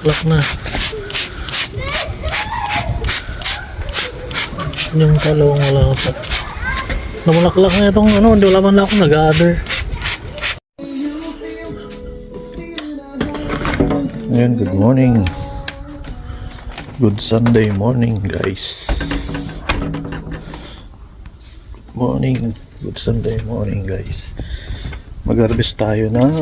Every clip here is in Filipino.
namulaklak na. Yung talong wala pa. Namulaklak na itong ano, hindi wala man lang ako nag-gather. Ngayon, good morning. Good Sunday morning, guys. Good morning. Good Sunday morning, guys. Mag-harvest tayo ng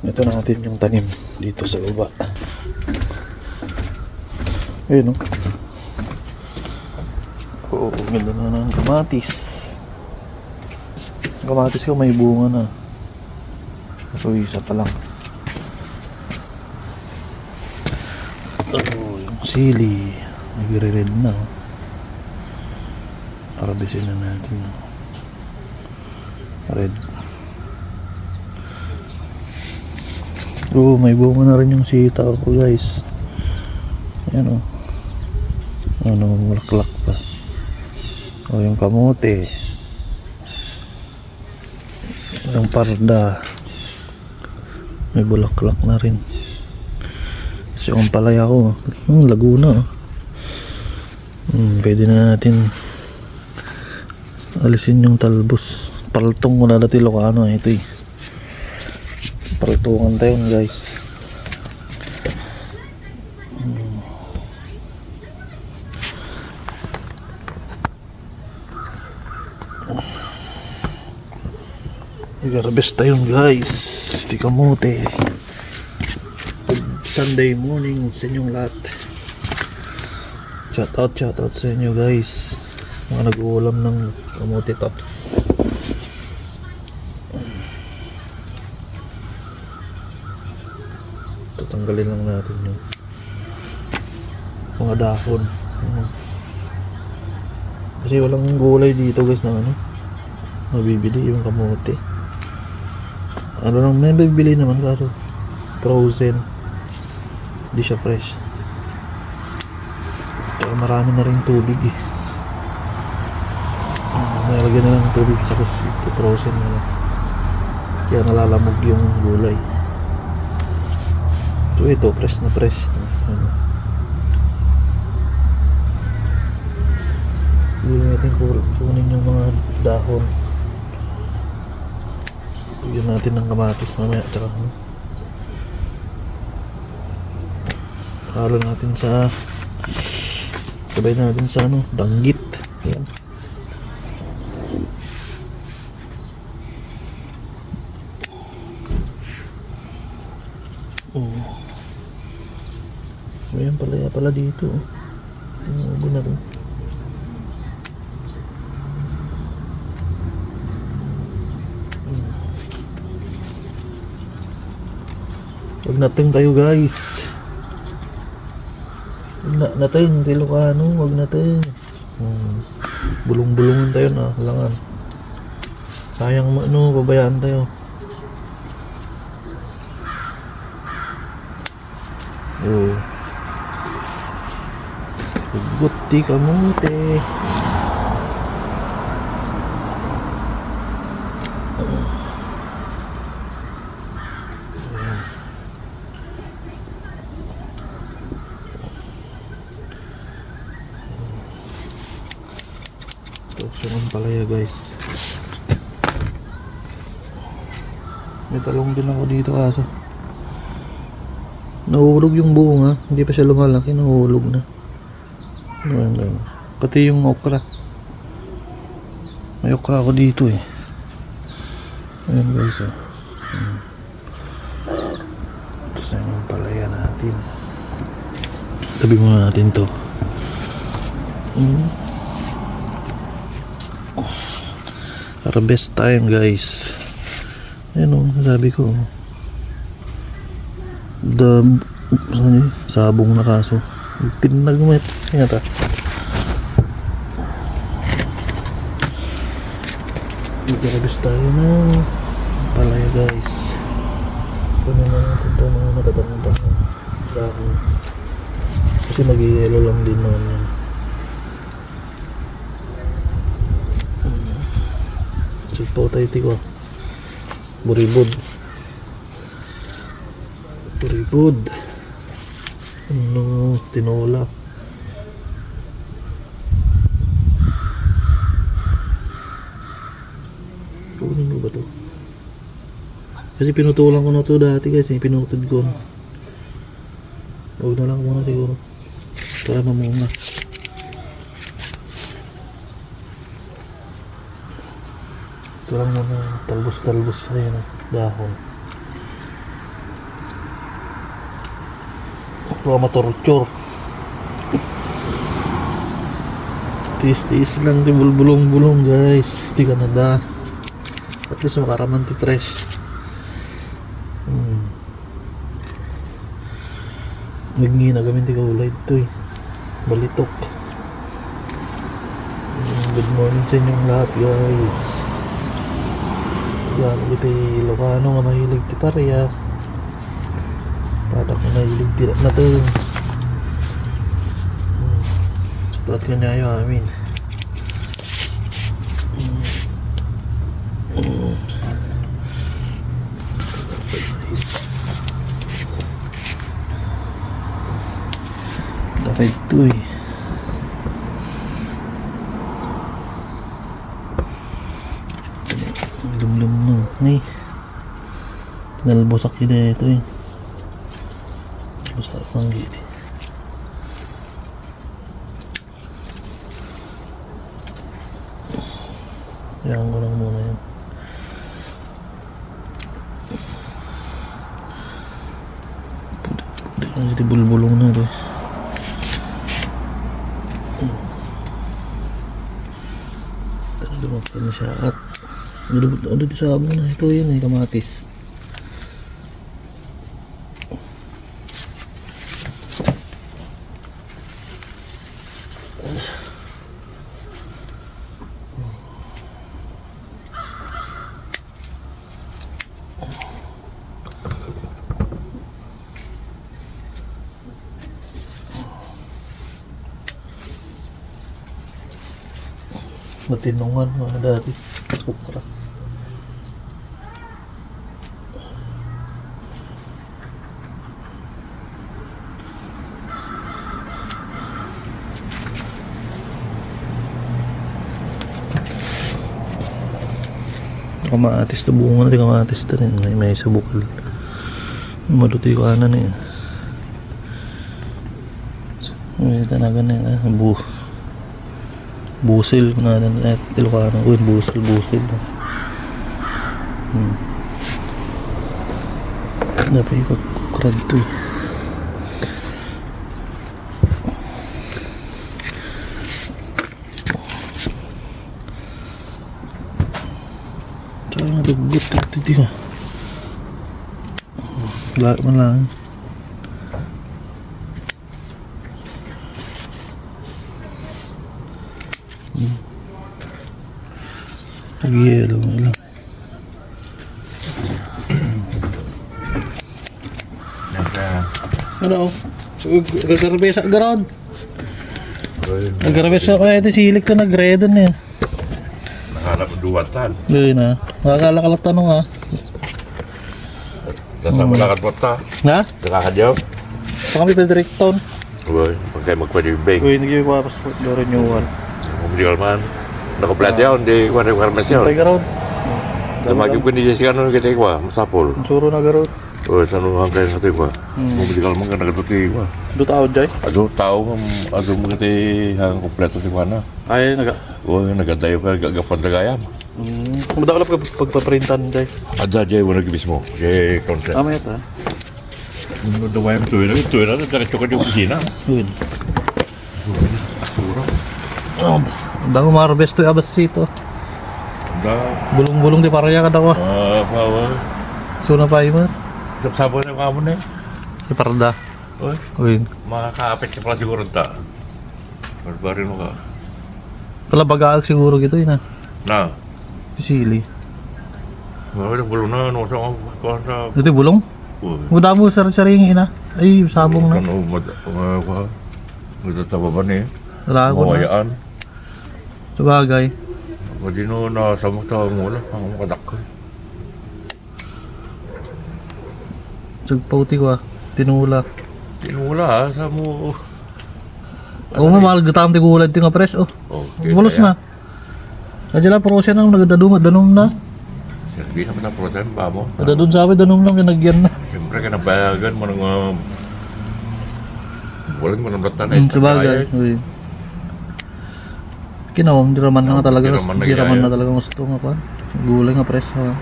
ito natin yung tanim dito sa baba. Ayun, no? Oo, ganda na ng kamatis. Ang kamatis ko may bunga na. Ito isa pa lang. Oh, yung sili. Nagre-red na. oh. Arabisin na natin. no? Red. Oh, may bunga na rin yung sitaw ko guys. Ayan oh. Ano, mulaklak pa. Oh, yung kamote. Yung parda. May bulaklak na rin. So, yung palaya ko, hmm, Laguna. oh. Hmm, pwede na natin alisin yung talbos. Paltong wala dati Ilocano. eh. Ito eh. Paltungan tayo guys. Hmm. Nag-harvest tayo guys. Di kamote. Sunday morning sa inyong lahat. Shout out, shout out sa inyo guys. Mga nag-uulam ng kamote tops. Tatanggalin lang natin yung mga dahon. Ano. Kasi walang gulay dito guys na ano. Mabibili yung kamote. Ano lang, may bibili naman kaso frozen. Hindi siya fresh. Kaya marami na rin tubig eh. Nalagyan na lang ng tubig sa frozen na lang. Kaya nalalamog yung gulay. So ito, fresh na fresh. Ano. Hindi natin ku- kunin yung mga dahon. Bigyan natin ng kamatis mamaya tsaka ano. Halo natin sa sabay natin sa ano, danggit. Yan. Ayan pala, pala dito. oh. Tumubo na rin. Huwag natin tayo guys. Huwag na natin, Tilocano, huwag natin. Hmm. Bulong-bulungan tayo na, halangan. Sayang mo, ano, babayaan tayo. Oh. Di kamote. Ito ang palaya guys. May talong din ako dito kaso. Nahulog yung bunga, hindi pa siya lumalaki, nahulog na. Ayan, ayan. Pati yung okra. May okra ako dito eh. Ayan guys oh. Ayan. Tapos na palaya natin. Tabi muna natin to. Mm. Harvest time guys. Ayan o, sabi ko. The, ano sabong na kaso. Tinag mo ito. Ayan ta. Mag-harvest tayo ng palaya guys. Kunin na natin ito mga. Kasi mag-yelo lang din naman yan. Sipaw tayo tiko. Buribod. Buribod. Ano, tinola. Kunin mo ba to? Kasi pinutulan ko na to dati kasi pinutod ko. Huwag na lang muna siguro. Para mamunga. Ito lang muna talbos-talbos na yun ah, dahon. Baka matorture. Tiis-tiis lang di bulbulong-bulong guys. Di ka na da. At least makaraman ti fresh. Hmm. Nagngin na gamin ti kaulay ito eh. Balitok. Hmm, Good morning sa inyong lahat guys. Gaano kita Ilocano nga mahilig ti pareya. Para ko nahilig ti na to. Hmm. Satot ka niya yung amin. Guys. Dapat ito eh. Lumlum mo. Ni. Tinalbosak kita ito eh. Gili. Kaya ko lang muna yan. Ang bulbulong na ito. Talaga siya at ano ano di sa amo na ito yun eh kamatis. Matinungan mga dati. Okra. Kamatis to bunga na di kamatis to rin. May may sa bukal. Maluti ko ana na yun. Ay, talaga na yun. ah. Bu busil ko na na Ilocano ko. Busil, busil. Hmm. Dapat yung krad to eh. Tsaka nga dugot ka. Wala man lang. Nag-yelo nga lang. Ano? Gagarbe sa garod. Ayun, Nagarbe sa kaya ito silik to nagredo na nahanap ng duwatan. Yun na. Makakalakalat tanong ha. Nasa malakat mo ta. Na? Nakakadyaw. Sa kami pa direct town. Uy, pag kayo magpalibig. Uy, nag-iwa passport na renewal. Kumidikal man. Nakompleto yun, di ko requirements yun. Pay garod. Tumagib ko ni Jessica nun kita ikwa, masapol. Suro na garod. Uy, sa nung hangkay sa ikwa. Kumidikal man ka nagatuti ikwa. Do tao jay. Ado, tao ka, ado mo kita hang kompleto si Juana. Ay, naga. Uy, nagadayo ka, gagapan tagayam. Hmm. Kumadakala pag pagpaprintan jay. Adja, jay, wala gibis mo. Jay, concept. Tama ito ha. Ano daw yung tuwi na, tuwi na, diretso ka di opisina. Yun. Sura. Oh, Dango marbes to abas sito. Da, Bulong-bulong di paraya kada ko. ah, pawa. So na pa mo. Sabsabo na yung kamon eh. Di parda. Uy, Uy. makaka-apit ka pala siguro ta. Barbarin mo ka. Pala bagaag siguro gito yun ha. Na, Sili. wala bulo na, no, sa kung sa... Ito bulong. Muda mo sar saring ina. Ay, sabong na. Ano, mad... Mga ka... Nagtataba ba ni? Wala ako na. Sabagay. Pwede no, nasa magtawa mo lang. Ang makadak ka. Sagpauti ko ah. tinula. Tinula ha, sa mo. Oo nga, mahal gatam ti gulad ti nga pres. Oh, Okay, bulos kaya- na. Kadya lang, prosya nang nagadadum, danom na. Serbi naman ang prosen ba mo? Nadadun sa amin, danom lang, kinagyan na. Siyempre ka nabayagan mo ng uh, Bulan mo ng latan Hmm, sabagay. Uy. Kinawam, di raman na nga talaga. di raman na raman gaya. na talaga gusto nga pa. Gulay nga pres. Ha.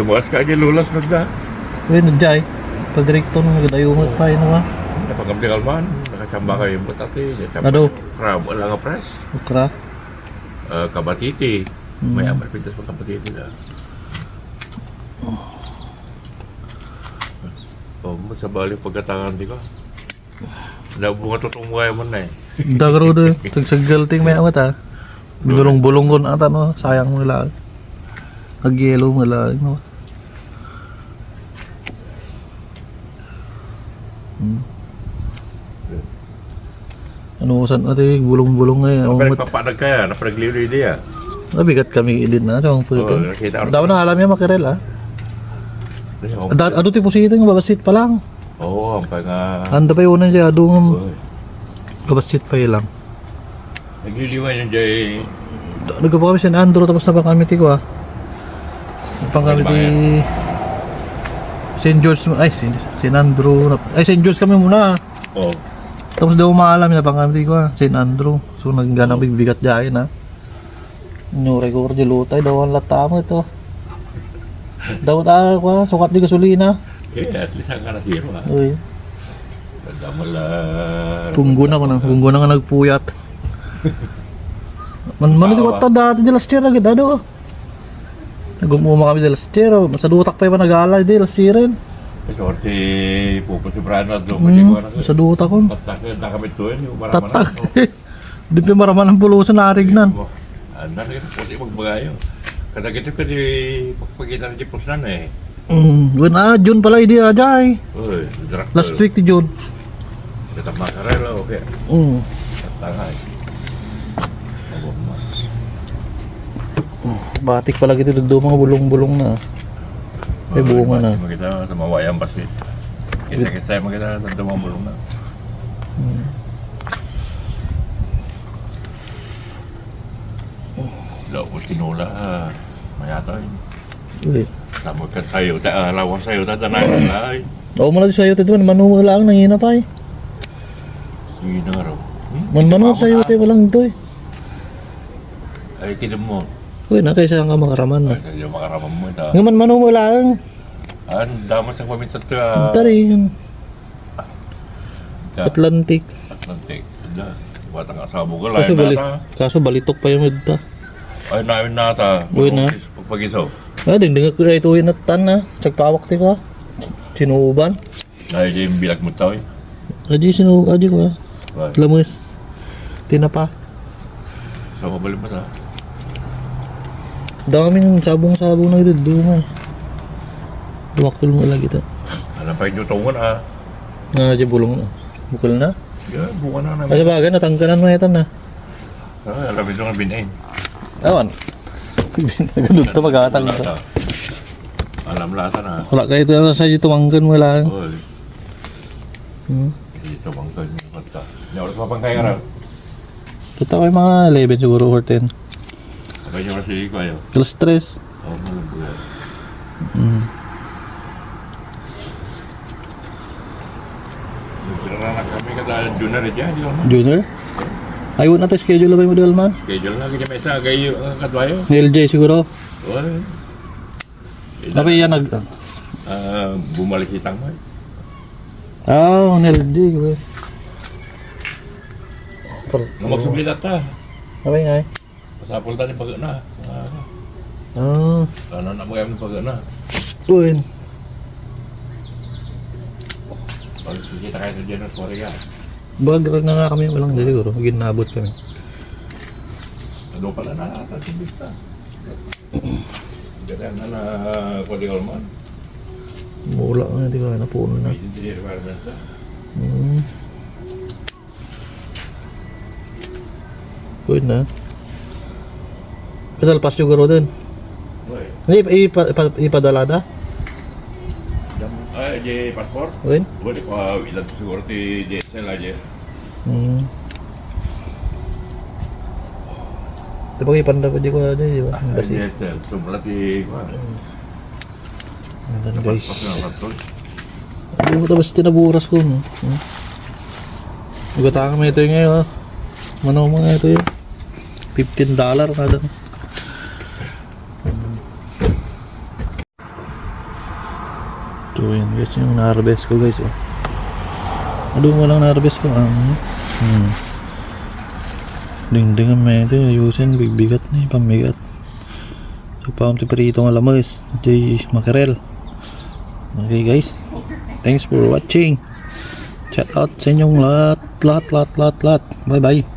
Lumakas ka aja lulas na da. Uy, nadya eh. Pagdirekto nung nagdayungot pa, yun nga. Napagamti kalman. Nakachamba kayo yung batati. Ano? Crab, wala nga press. Ukra. Uh, kabatiti. May amal pintas pang kabatiti na. Oh, mo sa balik pagkatangan di ko. Labo nga tutong mo na eh. Dagaro do. Tagsagal ting may amat ha. Binulong-bulong ko na ata no. Sayang mo lang. Nag-yellow mo lang. No? Hmm. Ano usan natin bulong-bulong ngayon. Ang nagpapanag kaya, napanagliloy niya. Nabigat kami edit na. Puto. nakita ko. Daw na alam niya makirel ha. Ado tipo sito nga babasit pa lang. Oo, ang panga... Anda pa yun niya ado nga babasit pa lang. Nagliliwan yung jay... Nagpa kami sa Andro tapos na pa kami ti ko ah. Pang kami ti St. George ay St. Andrew ay St. George kami muna. Oh, Tapos daw maalam na pang kami ti ko ah, St. Andrew. So nagganang bibigat diyan ah. Nyure ko di lutay daw ang lata mo ito. Daw ta ko ah, sukat di gasolina. eh, at least ang kanasiro ha. Uy, Nagdamala... tunggo na ko na, tunggo na nga nagpuyat. Man man di ko ta dati di last year agad ado. Nagumuma kami di last year, sa dutak pa yung nag-aalay di last year rin. Eh, sorte, pupunta si Brian na doon. Hmm. sa dutak ko. Tatak na kami. Yung maraman Tatak. Di pa maraman ang pulusan na arignan. Anda rin, pwede magbagayo. Kada kita ka di tipos na na eh. Mm, when ah, June pala hindi ajay. Drak. Last week ti June. Kita makarela, okay. Mm. Tangay. Abo mo. Batik pala kita do mga bulong-bulong na. May bunga na. Makita, tumawayang basit. Kita-kita, makita, tandamang bulong na. Law ko sinula, ah. Mayata yun. Uy. Tama ka sa'yo, ta, alawan sa'yo, tatanay ka ay. Oo mo na sa'yo tito, manu lang nangina pa eh. Sige na nga raw. Hmm? Man manu sa'yo tayo walang to eh. Ay, kilim mo. Uy, na kaysa ang makaraman na. Ay, kaya makaramam mo ito. Nga man mo lang. Ah, damas ang paminsan ito, ah. Tari yun. Ka- Atlantic. Atlantic. Ada. Batang asabo ko, Kaso, lain bali, nata. kaso balitok pa yung medta. Ay, namin nata. Uy, na. Pagpagisaw. Ah, dingding ko ito yung natan na. Tsagpawak ti ko. Sinuuban. Dahil di yung bilag mo tao eh. Adi sinu adi ko. ah. Right. Lamus. Tinapa. So, mabalik mo ta. Daming sabong-sabong na ito. Dunga. Duwakil mo lagi ito. Alam pa yung tungon ah. Nga di bulong na. Bukol na. Yeah, buka na namin. Ay sa bagay, natangkanan mo ito na. Ah, alam ito nga binain. Awan. Ganun ito mag-atang Lasa. Alam lasa na. Wala kayo ito na sa ito manggan mo lang. Uy, Hmm. kayo yung mata. Hindi oras mapangkay ka raw. Ito ko yung mga 11 siguro or 10. Niyo kasi ko ayo. Alas 3. Oh, malam ko yan. Hmm. Nagpiraranak kami kada junior dyan. Di naman. Junior? Ayaw na tayo schedule ba yung model man? Schedule na ganyan may isa. Gayo ang kadwayo. Ni LJ siguro. Uy. Tapi yan nag... Ah, bumalik itang mo eh. Ah, oh, ni LJ. we. Per- Nung magsubilat ta. Apa nga eh? Pasapol ta ni pag na. Ah, ano na mo yung pag na. uy. Pag kita kayo sa General Korea. Bagrag na nga kami. Walang dali siguro. Ginabot kami. Ano pala na ata sa bista. Ganyan na na political man. Mula nga, di ko na puno na. Hmm. Good na. Pedal pass siguro din. Uy, Hindi, ipa, ipa, ipadala da? damo. Ay, di passport. Okay? Boleh pa ilan siguro ti DSL aja. Hmm. Ito ba kayo panda pa di ko ano, di ba? Ay, basi. DSL. Sumula ti kuan. Ayan guys. Passport na passport. Hindi mo tapos tinaburas ko, no? Hmm. Nagatakan mo ito yung ngayon, ha? Manaw mo nga ito yung 15 dollar kada. So yan guys, yung na-harvest ko guys, oh. Ano mo lang na-harvest ko, ah. Hmm. Ang medyo, ayusin, bibigat na yung pamigat. So, paunti pa rito ang lamas, di makarel. Okay guys, thanks for watching. Shout out sa inyong lahat, lahat, lahat, lahat, lahat. Bye bye.